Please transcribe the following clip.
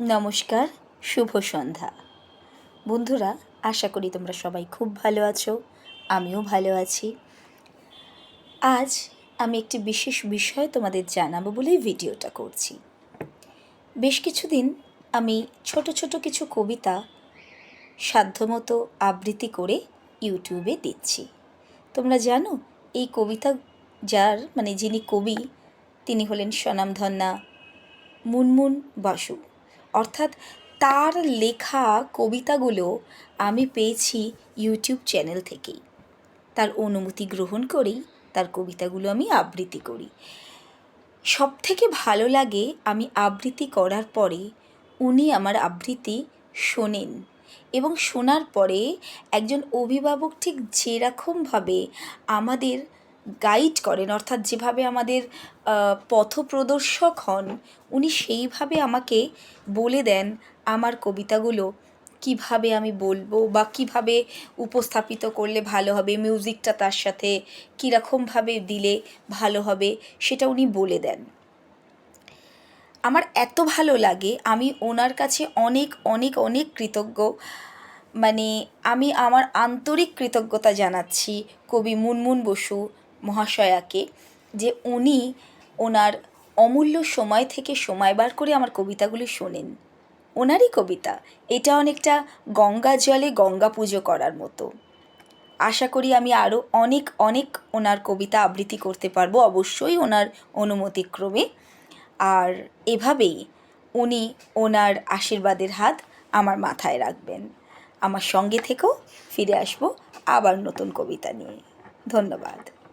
নমস্কার, শুভ সন্ধ্যা। বন্ধুরা, আশা করি তোমরা সবাই খুব ভালো আছো, আমিও ভালো আছি। আজ আমি একটি বিশেষ বিষয় তোমাদের জানাব বলেই ভিডিওটা করছি। বেশ কিছুদিন আমি ছোট ছোট কিছু কবিতা সাধ্যমতো আবৃত্তি করে ইউটিউবে দিচ্ছি। তোমরা জানো, এই কবিতা যার মানে যিনি কবি, তিনি হলেন স্বনামধন্যা মুনমুন বাসু। অর্থাৎ তার লেখা কবিতাগুলো আমি পেয়েছি ইউটিউব চ্যানেল থেকেই। তার অনুমতি গ্রহণ করেই তার কবিতাগুলো আমি আবৃত্তি করি। সব থেকে ভালো লাগে আমি আবৃত্তি করার পরে উনি আমার আবৃত্তি শোনেন এবং শোনার পরে একজন অভিভাবক ঠিক যেরকমভাবে আমাদের গাইড করেন, অর্থাৎ যেভাবে আমাদের পথপ্রদর্শক হন, উনি সেইভাবে আমাকে বলে দেন আমার কবিতাগুলো, কীভাবে আমি বলব বা কীভাবে উপস্থাপিত করলে ভালো হবে, মিউজিকটা তার সাথে কীরকমভাবে দিলে ভালো হবে, সেটা উনি বলে দেন। আমার এত ভালো লাগে, আমি ওনার কাছে অনেক অনেক অনেক কৃতজ্ঞ। মানে আমি আমার আন্তরিক কৃতজ্ঞতা জানাচ্ছি কবি মুনমুন বসু মহাশয়াকে যে উনি ওনার অমূল্য সময় থেকে সময় বার করে আমার কবিতাগুলি শোনেন। ওনারই কবিতা, এটা অনেকটা গঙ্গা জলে গঙ্গা পুজো করার মতো। আশা করি আমি আরও অনেক অনেক ওনার কবিতা আবৃত্তি করতে পারব, অবশ্যই ওনার অনুমতিক্রমে। আর এভাবেই উনি ওনার আশীর্বাদের হাত আমার মাথায় রাখবেন। আমার সঙ্গে থেকেও ফিরে আসব আবার নতুন কবিতা নিয়ে। ধন্যবাদ।